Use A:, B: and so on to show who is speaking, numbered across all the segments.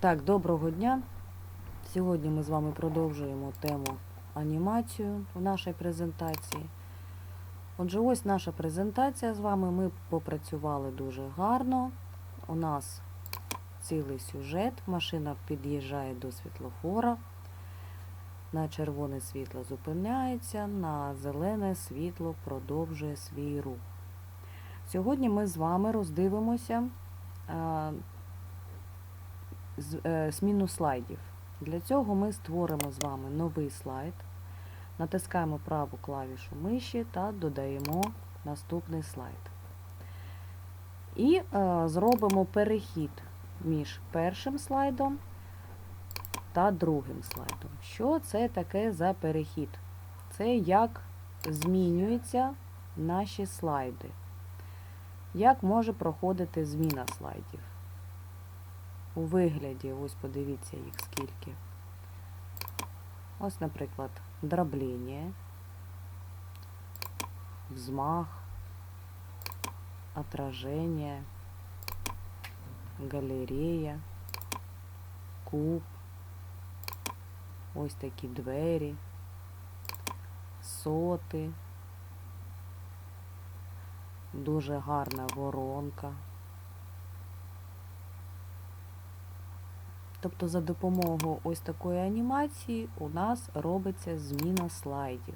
A: Так, доброго дня. Сьогодні ми з вами продовжуємо тему анімацію в нашій презентації. Отже, ось наша презентація з вами. Ми попрацювали дуже гарно. У нас цілий сюжет. Машина під'їжджає до світлофора. На червоне світло зупиняється, на зелене світло продовжує свій рух. Сьогодні ми з вами роздивимося е, зміну слайдів. Для цього ми створимо з вами новий слайд, натискаємо праву клавішу миші та додаємо наступний слайд. І е, зробимо перехід між першим слайдом та другим слайдом. Що це таке за перехід? Це як змінюються наші слайди. Як може проходити зміна слайдів? У вигляді, ось подивіться їх скільки. Ось, наприклад, дроблення, взмах, отражение, галерея, куб, ось такі двері, соти, дуже гарна воронка. Тобто за допомогою ось такої анімації у нас робиться зміна слайдів.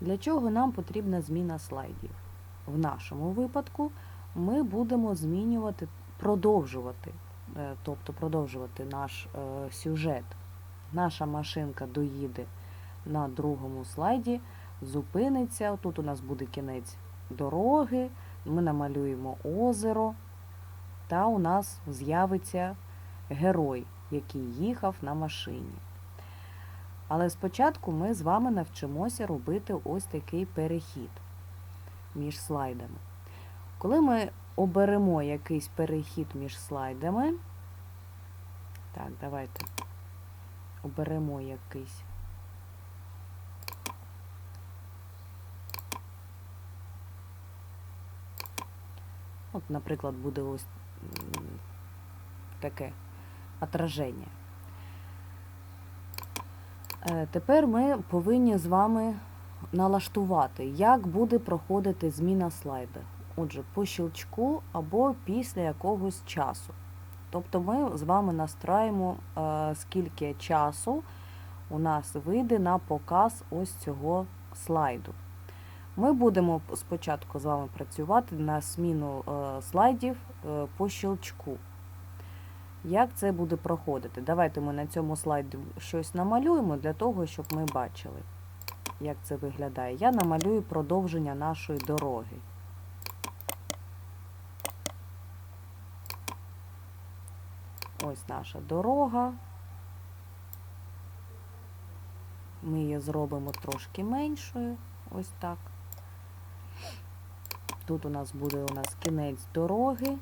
A: Для чого нам потрібна зміна слайдів? В нашому випадку ми будемо змінювати, продовжувати, е, тобто продовжувати наш е, сюжет. Наша машинка доїде на другому слайді, зупиниться. Тут у нас буде кінець дороги, ми намалюємо озеро, та у нас з'явиться герой, який їхав на машині. Але спочатку ми з вами навчимося робити ось такий перехід між слайдами. Коли ми оберемо якийсь перехід між слайдами, так, давайте оберемо якийсь. От, наприклад, буде ось таке отраження. Е, Тепер ми повинні з вами налаштувати, як буде проходити зміна слайда. Отже, по щелчку або після якогось часу. Тобто ми з вами настраємо, е, скільки часу у нас вийде на показ ось цього слайду. Ми будемо спочатку з вами працювати на зміну е, слайдів по щелчку. Як це буде проходити? Давайте ми на цьому слайді щось намалюємо для того, щоб ми бачили, як це виглядає. Я намалюю продовження нашої дороги. Ось наша дорога. Ми її зробимо трошки меншою. Ось так. Тут у нас буде у нас кінець дороги.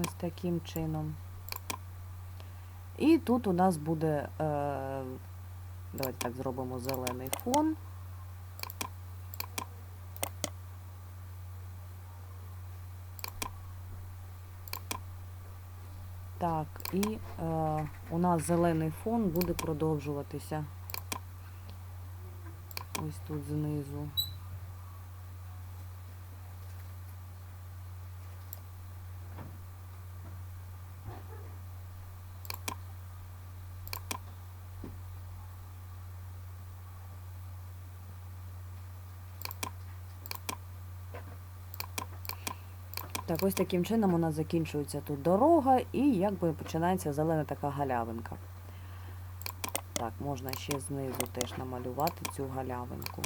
A: Ось таким чином. І тут у нас буде, е, давайте так зробимо зелений фон. Так, і е, у нас зелений фон буде продовжуватися. Ось тут знизу. Так, ось таким чином у нас закінчується тут дорога і якби починається зелена така галявинка. Так, можна ще знизу теж намалювати цю галявинку.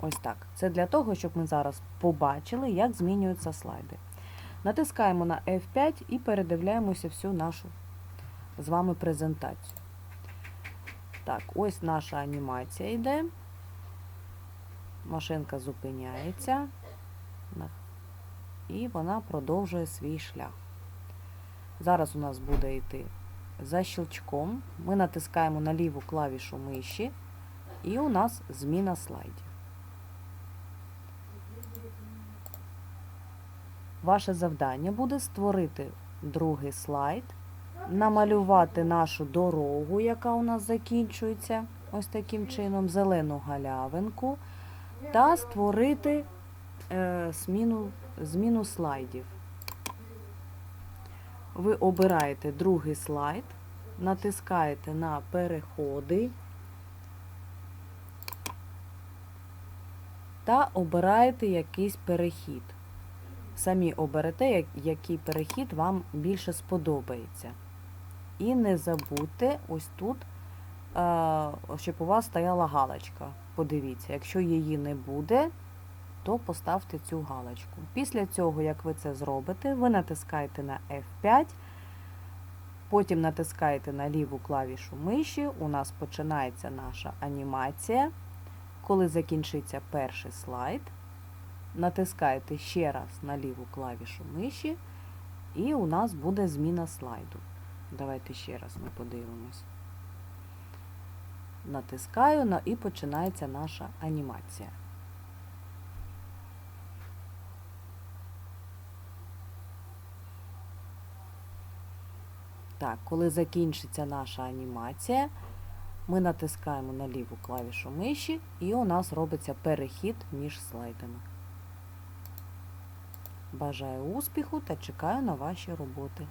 A: Ось так. Це для того, щоб ми зараз побачили, як змінюються слайди. Натискаємо на F5 і передивляємося всю нашу з вами презентацію. Так, ось наша анімація йде. Машинка зупиняється. І вона продовжує свій шлях. Зараз у нас буде йти за щелчком ми натискаємо на ліву клавішу миші, і у нас зміна слайдів. Ваше завдання буде створити другий слайд, намалювати нашу дорогу, яка у нас закінчується ось таким чином, зелену галявинку, та створити е, зміну, зміну слайдів. Ви обираєте другий слайд, натискаєте на переходи та обираєте якийсь перехід. Самі оберете, який перехід вам більше сподобається. І не забудьте ось тут, е, щоб у вас стояла галочка. Подивіться, якщо її не буде, то поставте цю галочку. Після цього, як ви це зробите, ви натискаєте на F5, потім натискаєте на ліву клавішу миші, у нас починається наша анімація. Коли закінчиться перший слайд, натискаєте ще раз на ліву клавішу миші, і у нас буде зміна слайду. Давайте ще раз ми подивимось. Натискаю на і починається наша анімація. Так, коли закінчиться наша анімація, ми натискаємо на ліву клавішу миші, і у нас робиться перехід між слайдами. Бажаю успіху та чекаю на ваші роботи.